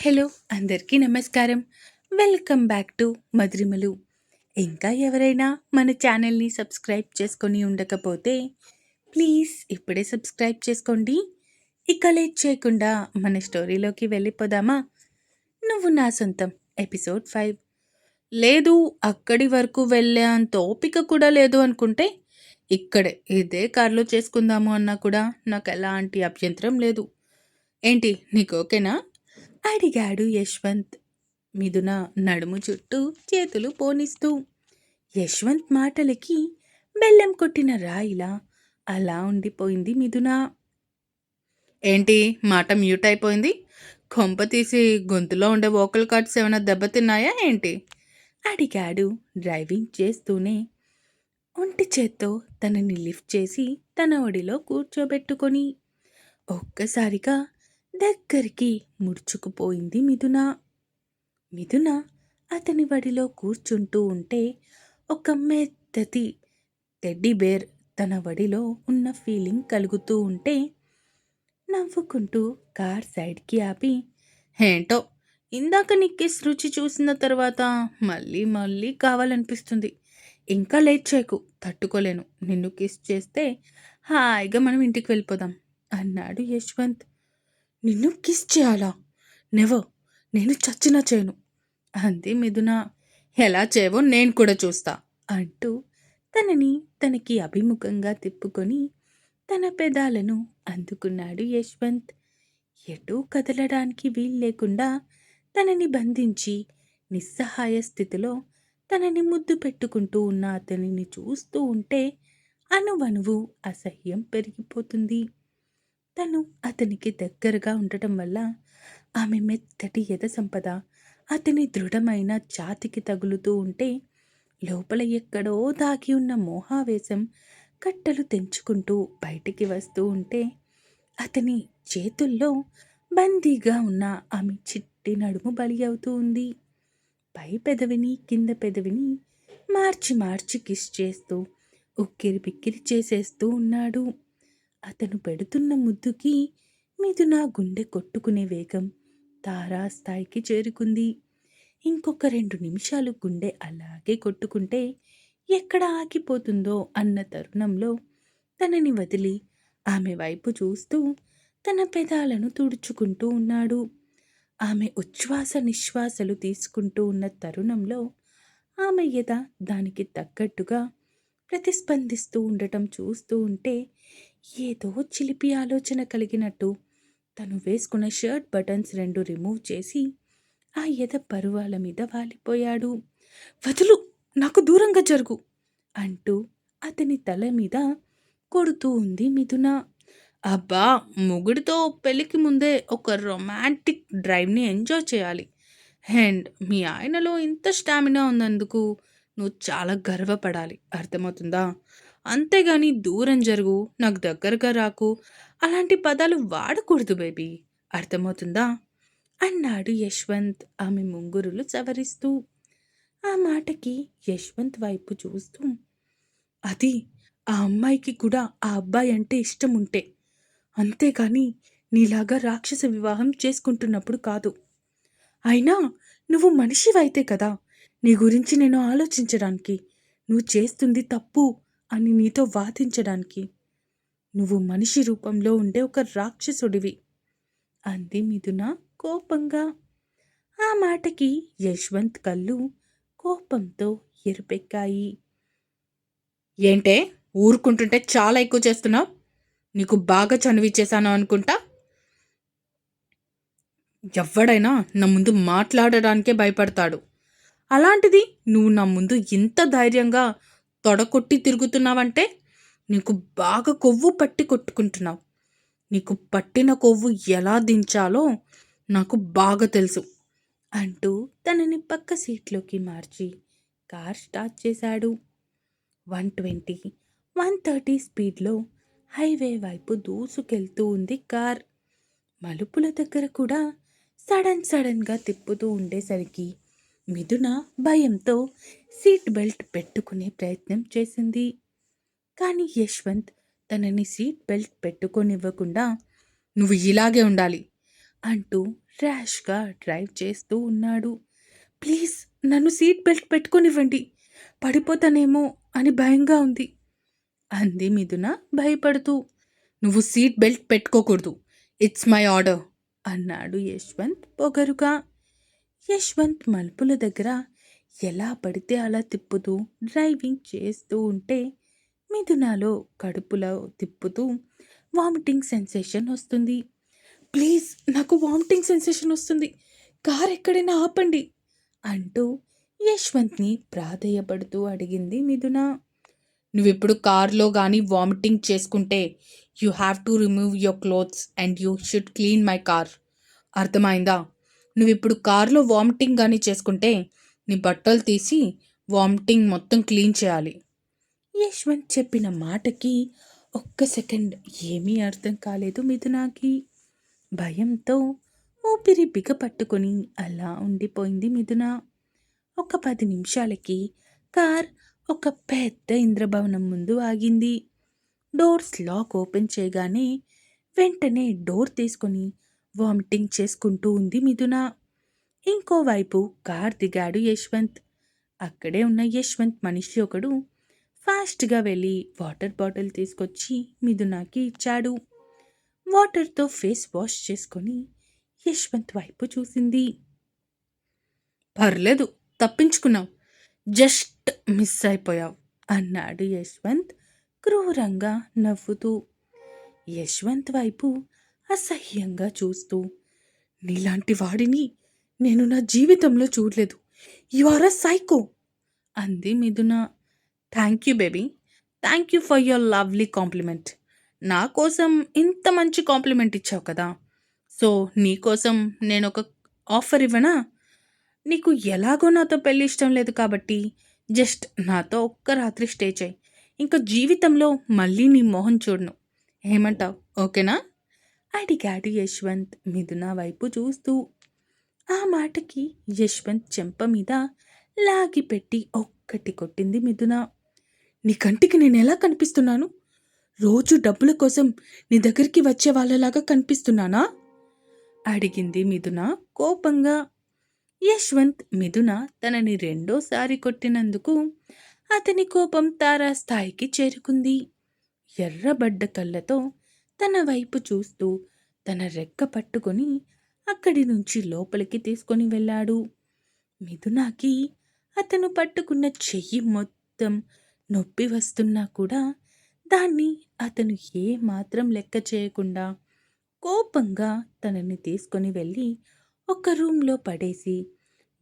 Hello అందరికీ నమస్కారం. Welcome back to Madhurimalu. ఇంకా ఎవరైనా మన ఛానల్ని సబ్స్క్రైబ్ చేసుకొని ఉండకపోతే ప్లీజ్ ఇప్పుడే సబ్స్క్రైబ్ చేసుకోండి. ఇక లేట్ చేయకుండా మన స్టోరీలోకి వెళ్ళిపోదామా? నువ్వు నా సొంతం ఎపిసోడ్ ఫైవ్. లేదు అక్కడి వరకు వెళ్ళే అంత ఓపిక కూడా లేదు అనుకుంటే ఇక్కడే ఇదే కార్లో చేసుకుందాము అన్నా కూడా నాకు ఎలాంటి అభ్యంతరం లేదు. ఏంటి నీకు ఓకేనా? అడిగాడు యశ్వంత్. మిథున నడుము చుట్టూ చేతులు పోనిస్తూ. యశ్వంత్ మాటలకి బెల్లం కొట్టిన రాయిలా అలా ఉండిపోయింది మిథున. ఏంటి మాట మ్యూట్ అయిపోయింది? కొంప తీసి గొంతులో ఉండే వోకల్ కార్డ్స్ ఏమైనా దెబ్బతిన్నాయా ఏంటి? అడిగాడు డ్రైవింగ్ చేస్తూనే. ఒంటి చేత్తో తనని లిఫ్ట్ చేసి తన ఒడిలో కూర్చోబెట్టుకొని. ఒక్కసారిగా దగ్గరికి ముడుచుకుపోయింది మిథున. మిథున అతని వడిలో కూర్చుంటూ ఉంటే ఒక మెత్తటి టెడ్డీ బేర్ తన వడిలో ఉన్న ఫీలింగ్ కలుగుతూ ఉంటే నవ్వుకుంటూ కార్ సైడ్కి ఆపి ఏంటో ఇందాక నీ కిస్ రుచి చూసిన తర్వాత మళ్ళీ మళ్ళీ కావాలనిపిస్తుంది. ఇంకా లేట్ చేయకు తట్టుకోలేను. నిన్ను కిస్ చేస్తే హాయిగా మనం ఇంటికి వెళ్ళిపోదాం అన్నాడు యశ్వంత్. నిన్ను కిస్ చేయాలా? నెవర్ నేను చచ్చినా చేయను. అంది మిథున. ఎలా చేయవో నేను కూడా చూస్తా అంటూ తనని తనకి అభిముఖంగా తిప్పుకొని తన పెదాలను అందుకున్నాడు యశ్వంత్. ఎటూ కదలడానికి వీలు లేకుండా తనని బంధించి నిస్సహాయ స్థితిలో తనని ముద్దు పెట్టుకుంటూ ఉన్న అతనిని చూస్తూ ఉంటే అనువనువు అసహ్యం పెరిగిపోతుంది. తను అతనికి దగ్గరగా ఉండటం వల్ల ఆమె మెత్తటి యథ సంపద అతని దృఢమైన ఛాతికి తగులుతూ ఉంటే లోపల ఎక్కడో దాగి ఉన్న మోహావేశం కట్టలు తెంచుకుంటూ బయటికి వస్తూ ఉంటే అతని చేతుల్లో బందీగా ఉన్న ఆమె చిట్టి నడుము బలి అవుతూ ఉంది. పై పెదవిని కింద పెదవిని మార్చి మార్చి కిస్ చేస్తూ ఉక్కిరి పిక్కిరి చేసేస్తూ ఉన్నాడు. అతను పెడుతున్న ముద్దుకి మీదు నా గుండె కొట్టుకునే వేగం తారాస్థాయికి చేరుకుంది. ఇంకొక రెండు నిమిషాలు గుండె అలాగే కొట్టుకుంటే ఎక్కడ ఆగిపోతుందో అన్న తరుణంలో తనని వదిలి ఆమె వైపు చూస్తూ తన పెదాలను తుడుచుకుంటూ ఉన్నాడు. ఆమె ఉచ్ఛ్వాస నిశ్వాసలు తీసుకుంటూ ఉన్న తరుణంలో ఆమె ఎద దానికి తగ్గట్టుగా ప్రతిస్పందిస్తూ ఉండటం చూస్తూ ఉంటే ఏదో చిలిపి ఆలోచన కలిగినట్టు. తను వేసుకున్న షర్ట్ బటన్స్ రెండు రిమూవ్ చేసి ఆ ఎద పరువాల మీద వాలిపోయాడు. వదులు నాకు దూరంగా జరుగు అంటూ అతని తల మీద కొడుతూ ఉంది మిథున. అబ్బా మొగుడితో పెళ్ళికి ముందే ఒక రొమాంటిక్ డ్రైవ్ని ఎంజాయ్ చేయాలి. అండ్ మీ ఆయనలో ఇంత స్టామినా ఉన్నందుకు నువ్వు చాలా గర్వపడాలి. అర్థమవుతుందా? అంతేగాని దూరం జరుగు నాకు దగ్గరగా రాకు. అలాంటి పదాలు వాడకూడదు బేబీ. అర్థమవుతుందా? అన్నాడు యశ్వంత్ ఆమె ముంగురులు సవరిస్తూ. ఆ మాటకి యశ్వంత్ వైపు చూస్తూ. అది ఆ అమ్మాయికి కూడా ఆ అబ్బాయి అంటే ఇష్టం ఉంటే అంతేగాని నీలాగా రాక్షస వివాహం చేసుకుంటున్నప్పుడు కాదు. అయినా నువ్వు మనిషివైతే కదా? నీ గురించి నేను ఆలోచించడానికి. నువ్వు చేస్తుంది తప్పు. అని నీతో వాదించడానికి. నువ్వు మనిషి రూపంలో ఉండే ఒక రాక్షసుడివి. అంది మిథున కోపంగా. ఆ మాటకి యశ్వంత్ కళ్ళు కోపంతో ఎరుపెక్కాయి. ఏంటే? ఊరుకుంటుంటే చాలా ఎక్కువ చేస్తున్నావు? నీకు బాగా చనువిచ్చేశాను అనుకుంటా? ఎవడైనా నా ముందు మాట్లాడడానికే భయపడతాడు. అలాంటిది నువ్వు నా ముందు ఇంత ధైర్యంగా తొడకొట్టి తిరుగుతున్నావంటే నీకు బాగా కొవ్వు పట్టి కొట్టుకుంటున్నావు. నీకు పట్టిన కొవ్వు ఎలా దించాలో నాకు బాగా తెలుసు అంటూ తనని పక్క సీట్లోకి మార్చి కార్ స్టార్ట్ చేశాడు. వన్ ట్వంటీ వన్ థర్టీ స్పీడ్లో హైవే వైపు దూసుకెళ్తూ ఉంది కార్. మలుపుల దగ్గర కూడా సడన్ సడన్గా తిప్పుతూ ఉండేసరికి మిథున భయంతో సీట్ బెల్ట్ పెట్టుకునే ప్రయత్నం చేసింది. కానీ యశ్వంత్ తనని సీట్ బెల్ట్ పెట్టుకొనివ్వకుండా నువ్వు ఇలాగే ఉండాలి అంటూ ర్యాష్గా డ్రైవ్ చేస్తూ ఉన్నాడు. ప్లీజ్ నన్ను సీట్ బెల్ట్ పెట్టుకొనివ్వండి. పడిపోతానేమో అని భయంగా ఉంది. అంది మిథున భయపడుతూ. నువ్వు సీట్ బెల్ట్ పెట్టుకోకూడదు. ఇట్స్ మై ఆర్డర్ అన్నాడు యశ్వంత్ పొగరుగా. యశ్వంత్ మలుపుల దగ్గర ఎలా పడితే అలా తిప్పుతూ డ్రైవింగ్ చేస్తూ ఉంటే మిథునాలో కడుపులో తిప్పుతూ వామిటింగ్ సెన్సేషన్ వస్తుంది. ప్లీజ్ నాకు వామిటింగ్ సెన్సేషన్ వస్తుంది. కార్ ఎక్కడైనా ఆపండి అంటూ యశ్వంత్ని ప్రాధేయపడుతూ అడిగింది మిథున. నువ్విప్పుడు కార్లో కానీ వామిటింగ్ చేసుకుంటే you have to remove your clothes and you should clean my car. అర్థమైందా? నువ్వు ఇప్పుడు వామిటింగ్ కానీ చేసుకుంటే నీ బట్టలు తీసి వామిటింగ్ మొత్తం క్లీన్ చేయాలి. యశ్వంత్ చెప్పిన మాటకి ఒక్క సెకండ్ ఏమీ అర్థం కాలేదు మిథునాకి. భయంతో ఊపిరి బిగపట్టుకొని అలా ఉండిపోయింది మిథున. ఒక పది నిమిషాలకి కార్ ఒక పెద్ద ఇంద్రభవనం ముందు ఆగింది. డోర్స్ లాక్ ఓపెన్ చేయగానే వెంటనే డోర్ తీసుకొని వామిటింగ్ చేసుకుంటూ ఉంది మిథున. ఇంకోవైపు కార్ దిగాడు యశ్వంత్. అక్కడే ఉన్న యశ్వంత్ మనిషి ఒకడు ఫాస్ట్గా వెళ్ళి వాటర్ బాటిల్ తీసుకొచ్చి మిథునాకి ఇచ్చాడు. వాటర్తో ఫేస్ వాష్ చేసుకొని యశ్వంత్ వైపు చూసింది. పర్లేదు తప్పించుకున్నావు. జస్ట్ మిస్ అయిపోయావు అన్నాడు యశ్వంత్ క్రూరంగా నవ్వుతూ. యశ్వంత్ వైపు అసహ్యంగా చూస్తూ నీలాంటి వాడిని నేను నా జీవితంలో చూడలేదు. యు ఆర్ అ సైకో అంది Mithuna. Thank you baby thank you for your lovely compliment నా కోసం ఇంత మంచి కాంప్లిమెంట్ ఇచ్చావు కదా. సో నీకోసం నేను ఒక ఆఫర్ ఇవ్వనా? నీకు ఎలాగో నాతో పెళ్ళి ఇష్టం లేదు కాబట్టి జస్ట్ నాతో ఒక్క రాత్రి స్టే చేయి. ఇంకా జీవితంలో మళ్ళీ నీ మొహం చూడను. ఏమంటావు? ఓకేనా? అడిగాడు యశ్వంత్ మిథున వైపు చూస్తూ. ఆ మాటకి యశ్వంత్ చెంప మీద లాగిపెట్టి ఒక్కటి కొట్టింది మిథున. నీ కంటికి నేను ఎలా కనిపిస్తున్నాను? రోజు డబ్బుల కోసం నీ దగ్గరికి వచ్చే వాళ్ళలాగా కనిపిస్తున్నానా? అడిగింది మిథున కోపంగా. యశ్వంత్ మిథున తనని రెండోసారి కొట్టినందుకు అతని కోపం తారాస్థాయికి చేరుకుంది. ఎర్రబడ్డ కళ్ళతో తన వైపు చూస్తూ తన రెక్క పట్టుకొని అక్కడి నుంచి లోపలికి తీసుకొని వెళ్ళాడు. మిథునాకి అతను పట్టుకున్న చెయ్యి మొత్తం నొప్పి వస్తున్నా కూడా దాన్ని అతను ఏ మాత్రం లెక్క చేయకుండా కోపంగా తనని తీసుకొని వెళ్ళి ఒక రూమ్లో పడేసి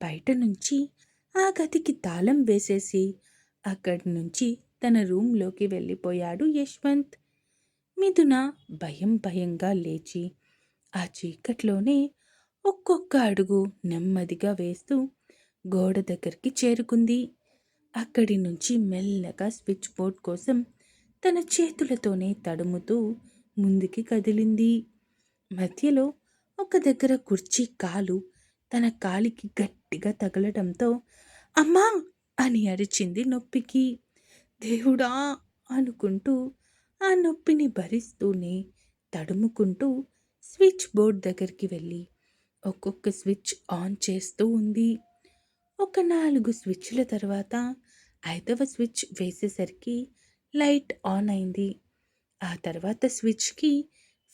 బయట నుంచి ఆ గదికి తాళం వేసేసి అక్కడి నుంచి తన రూమ్లోకి వెళ్ళిపోయాడు యశ్వంత్. మిథున భయం భయంగా లేచి ఆ చీకట్లోనే ఒక్కొక్క అడుగు నెమ్మదిగా వేస్తూ గోడ దగ్గరికి చేరుకుంది. అక్కడి నుంచి మెల్లగా స్విచ్ బోర్డ్ కోసం తన చేతులతోనే తడుముతూ ముందుకి కదిలింది. మధ్యలో ఒక దగ్గర కుర్చీ కాలు తన కాలికి గట్టిగా తగలడంతో అమ్మా! అని అరిచింది నొప్పికి. దేవుడా! అనుకుంటూ ఆ నొప్పిని భరిస్తూనే తడుముకుంటూ స్విచ్ బోర్డ్ దగ్గరికి వెళ్ళి ఒక్కొక్క స్విచ్ ఆన్ చేస్తూ ఉంది. ఒక నాలుగు స్విచ్ల తర్వాత ఐదవ స్విచ్ వేసేసరికి లైట్ ఆన్ అయింది. ఆ తర్వాత స్విచ్కి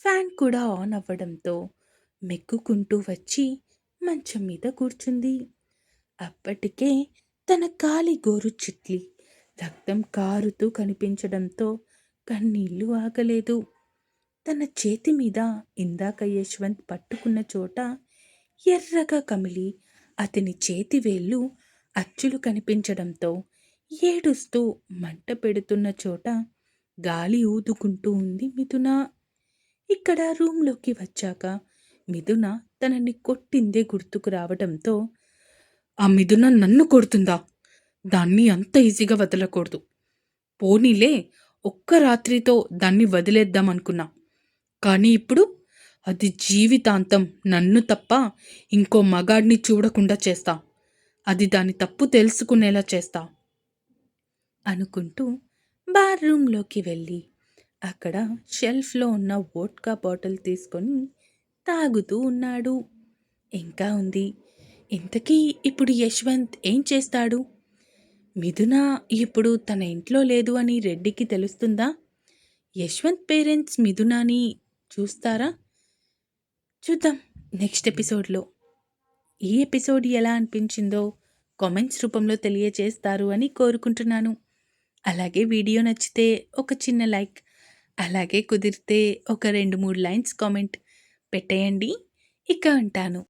ఫ్యాన్ కూడా ఆన్ అవ్వడంతో మెక్కుకుంటూ వచ్చి మంచం మీద కూర్చుంది. అప్పటికే తన కాలి గోరు చిట్లి రక్తం కారుతూ కనిపించడంతో కన్నీళ్ళు ఆగలేదు. తన చేతి మీద ఇందాక యశ్వంత్ పట్టుకున్న చోట ఎర్రగా కమిలి అతని చేతి వేళ్ళు అచ్చులు కనిపించడంతో ఏడుస్తూ మంట పెడుతున్న చోట గాలి ఊదుకుంటూ ఉంది మిథున. ఇక్కడ రూమ్లోకి వచ్చాక మిథున తనని కొట్టిందే గుర్తుకు రావడంతో ఆ మిథున నన్ను కొడుతుందా? దాన్ని అంత ఈజీగా వదలకూడదు. పోనీలే ఒక్క రాత్రితో దాన్ని వదిలేద్దాం అనుకున్నా. కానీ ఇప్పుడు అది జీవితాంతం నన్ను తప్ప ఇంకో మగాడిని చూడకుండా చేస్తా. అది దాని తప్పు తెలుసుకునేలా చేస్తా. అనుకుంటూ బార్ రూమ్లోకి వెళ్ళి అక్కడ షెల్ఫ్లో ఉన్న వోడ్కా బాటిల్ తీసుకొని తాగుతూ ఉన్నాడు. ఇంకా ఉంది. ఇంతకీ ఇప్పుడు యశ్వంత్ ఏం చేస్తాడు? మిథున ఇప్పుడు తన ఇంట్లో లేదు అని రెడ్డికి తెలుస్తుందా? యశ్వంత్ పేరెంట్స్ మిథునాని చూస్తారా? చూద్దాం నెక్స్ట్ ఎపిసోడ్లో. ఈ ఎపిసోడ్ ఎలా అనిపించిందో కామెంట్స్ రూపంలో తెలియజేస్తారు అని కోరుకుంటున్నాను. అలాగే వీడియో నచ్చితే ఒక చిన్న లైక్ అలాగే కుదిరితే ఒక రెండు మూడు లైన్స్ కామెంట్ పెట్టేయండి. ఇక అంటాను